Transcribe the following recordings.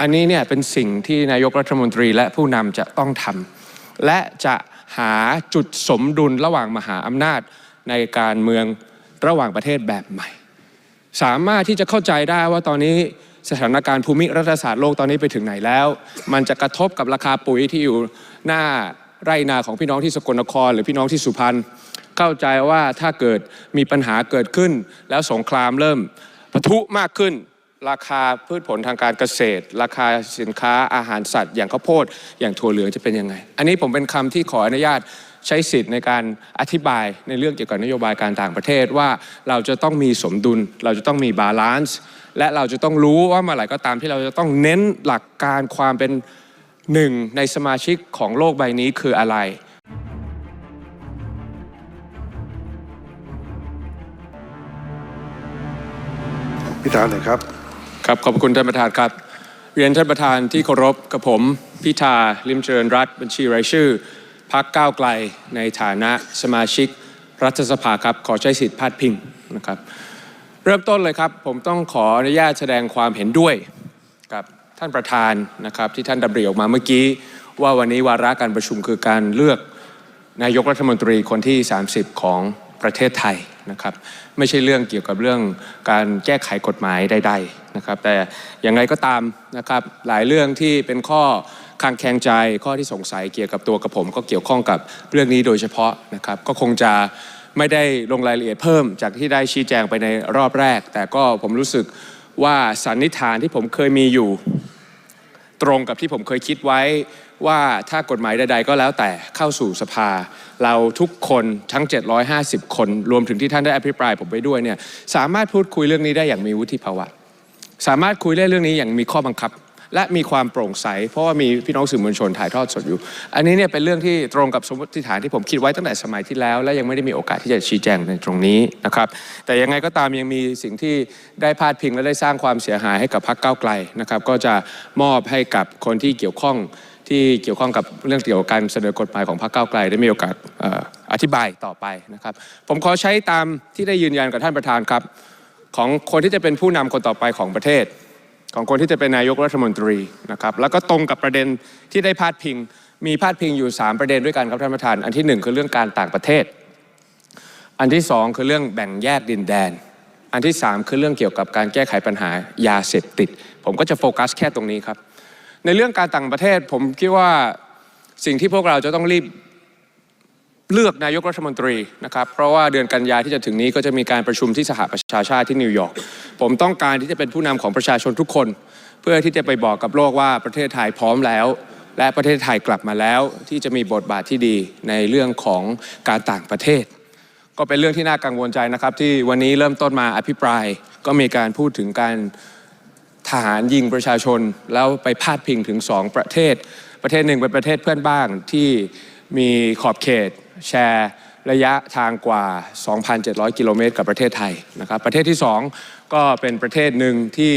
อันนี้เนี่ยเป็นสิ่งที่นายกรัฐมนตรีและผู้นำจะต้องทำและจะหาจุดสมดุลระหว่างมหาอำนาจในการเมืองระหว่างประเทศแบบใหม่ สามารถที่จะเข้าใจได้ว่าตอนนี้สถานการณ์ภูมิรัฐศาสตร์โลกตอนนี้ไปถึงไหนแล้ว มันจะกระทบกับราคาปุ๋ยที่อยู่หน้าไร่นาของพี่น้องที่สกลนคร หรือพี่น้องที่สุพรรณเข้าใจว่าถ้าเกิดมีปัญหาเกิดขึ้น แล้วสงครามเริ่มปะทุมากขึ้น ราคาพืชผลทางการเกษตร ราคาสินค้าอาหารสัตว์ อย่างข้าวโพดอย่างถั่วเหลืองจะเป็นยังไง อันนี้ผมเป็นคำที่ขออนุญาตใช้สิทธิ์ในการอธิบายในเรื่องเกี่ยวกับนโยบายการต่างประเทศว่าเราจะต้องมีสมดุล เราจะต้องมีบาลานซ์และเราจะต้องรู้ว่าเมื่อไหร่ก็ตามที่เราจะต้องเน้นหลักการความเป็นหนึ่งในสมาชิกของโลกใบนี้คืออะไรพิธาหน่อยครับ ครับขอบคุณท่านประธานครับ เรียนท่านประธานที่เคารพกับผมพิธาลิมเจริญรัตบัญชีรายชื่อพักก้าวไกลในฐานะสมาชิกรัฐสภาครับขอใช้สิทธิ์พาดพิงนะครับ เริ่มต้นเลยครับผมต้องขออนุญาตแสดงความเห็นด้วยกับท่านประธานนะครับที่ท่านดำริออกมาเมื่อกี้ ว่าวันนี้วาระการประชุมคือการเลือกนายกรัฐมนตรีคนที่ 30 ของ ประเทศไทยนะครับไม่ใช่เรื่องเกี่ยวกับเรื่องการแก้ไขกฎหมายใดๆนะครับแต่อย่างไรก็ตามนะครับหลายเรื่องที่เป็นข้อคางแคงใจข้อที่สงสัยเกี่ยวกับตัวกับผม ก็เกี่ยวข้องกับเรื่องนี้โดยเฉพาะนะครับก็คงจะไม่ได้ลงรายละเอียดเพิ่ม จากที่ได้ชี้แจงไปในรอบแรก แต่ก็ผมรู้สึกว่าสันนิษฐานที่ผมเคยมีอยู่ ตรงกับที่ผมเคยคิดไว้ ว่าถ้ากฎหมายใดๆก็แล้วแต่เข้าสู่สภา เราทุกคนทั้ง 750 คน รวมถึงที่ท่านได้อภิปรายผมไปด้วยเนี่ยสามารถพูดคุยเรื่องนี้ได้อย่างมีวุฒิภาวะ สามารถคุยได้เรื่องนี้อย่างมีข้อบังคับ และมีความโปร่งใส เพราะว่ามีพี่น้องสื่อมวลชนถ่ายทอดสดอยู่ อันนี้เนี่ยเป็นเรื่องที่ตรงกับสมมติฐานที่ผมคิดไว้ตั้งแต่สมัยที่แล้ว และยังไม่ได้มีโอกาสที่จะชี้แจงในตรงนี้นะครับแต่ยังไงก็ตามยังมีสิ่งที่ได้พาดพิงและได้สร้างความเสียหายให้กับพรรคก้าวไกลนะครับก็จะมอบให้กับคนที่เกี่ยวข้อง ที่เกี่ยวข้องกับเรื่องเกี่ยวกับการเสนอกฎหมายของพรรคก้าวไกลได้มีโอกาสออธิบายต่อไปนะครับ ผมขอใช้ตามที่ได้ยืนยันกับท่านประธานครับ ของคนที่จะเป็นผู้นำคนต่อไปของประเทศ ของคนที่จะเป็นนายกรัฐมนตรีนะครับแล้วก็ตรงกับประเด็นที่ได้พาดพิง มีพาดพิงอยู่ 3 ประเด็นด้วยกันครับท่านประธาน อันที่ 1 คือเรื่องการต่างประเทศ อันที่ 2 คือเรื่องแบ่งแยกดินแดน อันที่ 3 คือเรื่องเกี่ยวกับการแก้ไขปัญหายาเสพติด ผมก็จะโฟกัสแค่ตรงนี้ครับ ในเรื่องการต่างประเทศผมคิดว่าสิ่งที่พวกเราจะต้องรีบเลือกนายกรัฐมนตรีนะครับ เพราะว่าเดือนกันยาที่จะถึงนี้ก็จะมีการประชุมที่สหประชาชาติที่นิวยอร์กผมต้องการที่จะเป็นผู้นำของประชาชนทุกคน เพื่อที่จะไปบอกกับโลกว่าประเทศไทยพร้อมแล้ว และประเทศไทยกลับมาแล้ว ที่จะมีบทบาทที่ดีในเรื่องของการต่างประเทศ ก็เป็นเรื่องที่น่ากังวลใจนะครับ ที่วันนี้เริ่มต้นมาอภิปรายก็มีการพูดถึงการ ทหารยิงประชาชน แล้วไปพาดพิงถึง 2 ประเทศ ประเทศหนึ่งเป็นประเทศเพื่อนบ้านที่มีขอบเขต แชร์ระยะทางกว่า 2,700 กิโลเมตร กับประเทศไทยนะครับประเทศที่ 2 ก็เป็นประเทศหนึ่งที่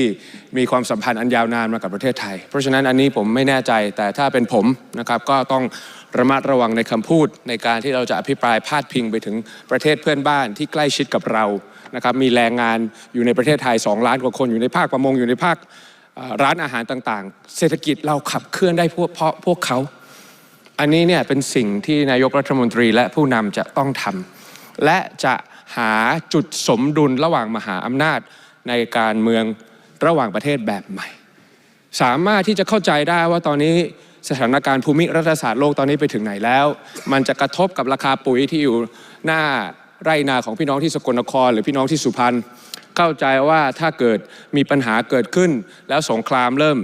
มีความสัมพันธ์อันยาวนานมากับประเทศไทย เพราะฉะนั้นอันนี้ผมไม่แน่ใจแต่ถ้าเป็นผมนะครับก็ต้องระมัดระวังในคำพูดในการที่เราจะอภิปรายพาดพิงไปถึงประเทศเพื่อนบ้านที่ใกล้ชิดกับเรา นะครับมีแรงงานอยู่ในประเทศไทย 2 ล้านกว่าคนอยู่ในภาคประมงอยู่ในภาคร้านอาหารต่างๆ เศรษฐกิจเราขับเคลื่อนได้เพราะพวกเขา อันนี้เนี่ยเป็นสิ่งที่นายกรัฐมนตรีและผู้นำจะต้องทำและจะหาจุดสมดุลระหว่างมหาอำนาจในการเมืองระหว่างประเทศแบบใหม่ สามารถที่จะเข้าใจได้ว่าตอนนี้สถานการณ์ภูมิรัฐศาสตร์โลกตอนนี้ไปถึงไหนแล้ว มันจะกระทบกับราคาปุ๋ยที่อยู่หน้า ไร่นาของพี่น้องที่สกลนคร หรือพี่น้องที่สุพรรณเข้าใจว่าถ้าเกิดมีปัญหาเกิดขึ้น แล้วสงครามเริ่ม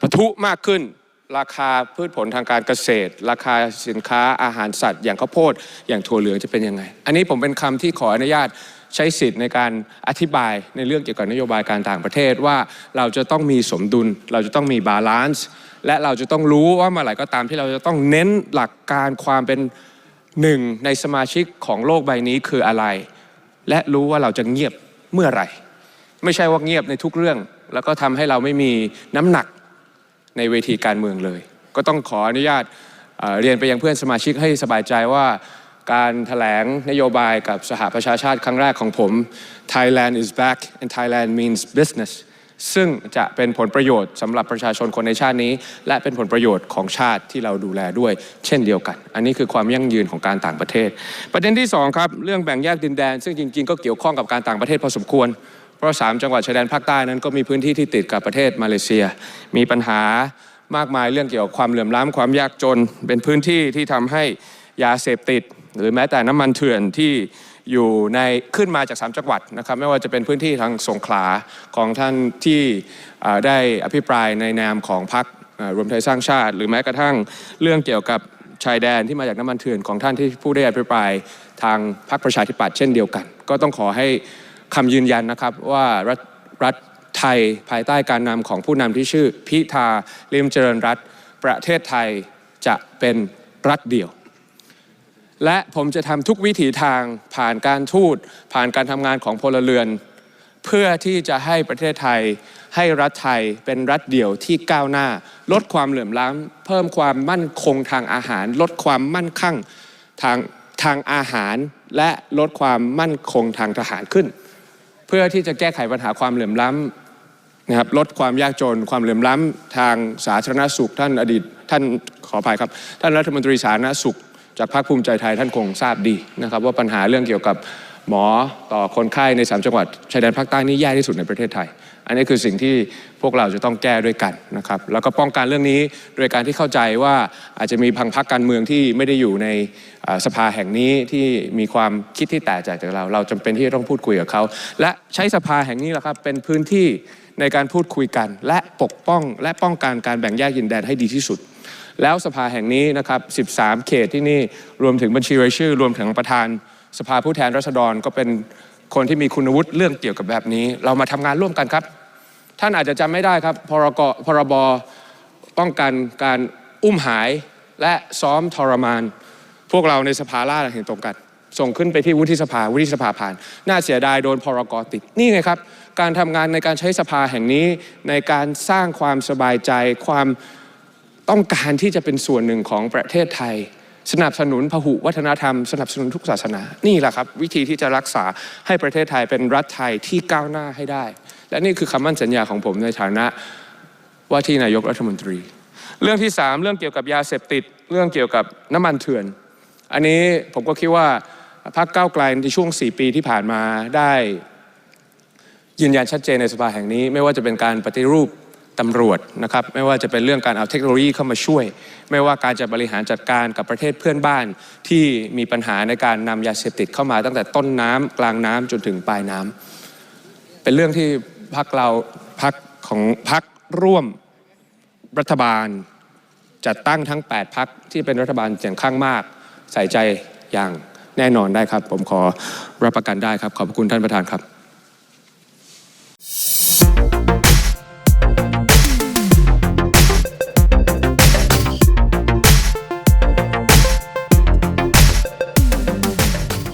ปะทุมากขึ้น ราคาพืชผลทางการเกษตร ราคาสินค้าอาหารสัตว์ อย่างข้าวโพดอย่างถั่วเหลืองจะเป็นยังไง อันนี้ผมเป็นคำที่ขออนุญาตใช้สิทธิ์ในการอธิบายในเรื่องเกี่ยวกับนโยบายการต่างประเทศว่าเราจะต้องมีสมดุล เราจะต้องมีบาลานซ์และเราจะต้องรู้ว่าเมื่อไหร่ก็ตามที่เราจะต้องเน้นหลักการความเป็น หนึ่งในสมาชิกของโลกใบนี้คืออะไร และรู้ว่าเราจะเงียบเมื่อไหร่ ไม่ใช่ว่าเงียบในทุกเรื่อง แล้วก็ทำให้เราไม่มีน้ำหนักในเวทีการเมืองเลย ก็ต้องขออนุญาตเอ่อเรียนไปยังเพื่อนสมาชิกให้สบายใจว่าการแถลงนโยบายกับสหประชาชาติครั้งแรกของผม Thailand is back and Thailand means business ซึ่งจะเป็นผลประโยชน์สำหรับประชาชนคนในชาตินี้ และเป็นผลประโยชน์ของชาติที่เราดูแลด้วย เช่นเดียวกัน อันนี้คือความยั่งยืนของการต่างประเทศ ประเด็นที่สองครับเรื่องแบ่งแยกดินแดน ซึ่งจริง ๆ ก็เกี่ยวข้องกับการต่างประเทศพอสมควร เพราะ 3 จังหวัดชายแดนภาคใต้นั้นก็มีพื้นที่ที่ติดกับประเทศมาเลเซีย มีปัญหามากมายเรื่องเกี่ยวกับความเหลื่อมล้ำความยากจน เป็นพื้นที่ที่ทำให้ยาเสพติด หรือแม้แต่น้ำมันเถื่อนที่ อยู่ในขึ้นมาจาก 3 จังหวัดนะครับไม่ว่าจะเป็นพื้นที่ทางสงขลาของท่านที่ได้อภิปรายในนามของพรรครวมไทยสร้างชาติ หรือแม้กระทั่งเรื่องเกี่ยวกับชายแดนที่มาจากน้ำมันเถื่อนของท่านที่ผู้ได้อภิปรายทางพรรคประชาธิปัตย์เช่นเดียวกัน ก็ต้องขอให้คำยืนยันนะครับว่ารัฐรัฐไทยภายใต้การนำของผู้นำที่ชื่อพิธาลิมเจริญรัตประเทศไทยจะเป็นรัฐเดียว และผมจะทำทุกวิถีทางผ่านการทูตผ่านการทำงานของพลเรือน เพื่อที่จะให้ประเทศไทย ให้รัฐไทยเป็นรัฐเดี่ยวที่ก้าวหน้า ลดความเหลื่อมล้ำเพิ่มความมั่นคงทางอาหาร ลดความมั่นคั่งทางทางอาหาร และลดความมั่นคงทางทหารขึ้น เพื่อที่จะแก้ไขปัญหาความเหลื่อมล้ำนะครับลดความยากจน ความเหลื่อมล้ำทางสาธารณสุขท่านอดีตท่านขออภัยครับ ท่านรัฐมนตรีสาธารณสุข จากพรรคภูมิใจไทยท่านคงทราบดีนะครับ ว่าปัญหาเรื่องเกี่ยวกับหมอต่อคนไข้ใน 3 จังหวัดชายแดนภาคใต้นี่แย่ที่สุดในประเทศไทย อันนี้คือสิ่งที่พวกเราจะต้องแก้ด้วยกันนะครับ แล้วก็ป้องกันเรื่องนี้โดยการที่เข้าใจว่าอาจจะมีพังพักการเมืองที่ไม่ได้อยู่ในสภาแห่งนี้ที่มีความคิดที่แตกจากเรา เราจำเป็นที่จะต้องพูดคุยกับเขา และใช้สภาแห่งนี้แหละครับเป็นพื้นที่ในการพูดคุยกัน และปกป้องและป้องกันการแบ่งแยกดินแดนให้ดีที่สุด แล้วสภาแห่งนี้นะครับ 13 เขตที่นี่รวมถึงบัญชีรายชื่อ รวมถึงประธานสภาผู้แทนราษฎรก็เป็นคนที่มีคุณวุฒิเรื่องเกี่ยวกับแบบนี้ เรามาทำงานร่วมกันครับ ท่านอาจจะจำไม่ได้ครับพรกพรบป้องกันการอุ้มหายและซ้อมทรมาน พวกเราในสภาล่าเห็นตรงกัน ส่งขึ้นไปที่วุฒิสภาวุฒิสภาผ่าน น่าเสียดายโดนพรกติดนี่ไงครับ การทำงานในการใช้สภาแห่งนี้ในการสร้างความสบายใจความ ต้องการที่จะเป็นส่วนหนึ่งของประเทศไทย สนับสนุนพหุวัฒนธรรม สนับสนุนทุกศาสนา นี่แหละครับ วิธีที่จะรักษาให้ประเทศไทยเป็นรัฐไทยที่ก้าวหน้าให้ได้ และนี่คือคำมั่นสัญญาของผมในฐานะว่าที่นายกรัฐมนตรี เรื่องที่ 3 เรื่องเกี่ยวกับยาเสพติด เรื่องเกี่ยวกับน้ำมันเถื่อน อันนี้ผมก็คิดว่าพรรคก้าวไกลในช่วง 4 ปีที่ผ่านมาได้ยืนยันชัดเจนในสภาแห่งนี้ ไม่ว่าจะเป็นการปฏิรูป ตำรวจนะครับไม่ว่าจะเป็นเรื่องการเอาเทคโนโลยีเข้ามาช่วย ไม่ว่าการจะบริหารจัดการกับประเทศเพื่อนบ้านที่มีปัญหาในการนำยาเสพติดเข้ามาตั้งแต่ต้นน้ำกลางน้ำจนถึงปลายน้ำเป็นเรื่องที่พักเราพักของพักร่วมรัฐบาล จัดตั้งทั้ง 8 พักที่เป็นรัฐบาลเสียงข้างมาก ใส่ใจอย่างแน่นอนได้ครับ ผมขอรับประกันได้ครับ ขอบคุณท่านประธานครับ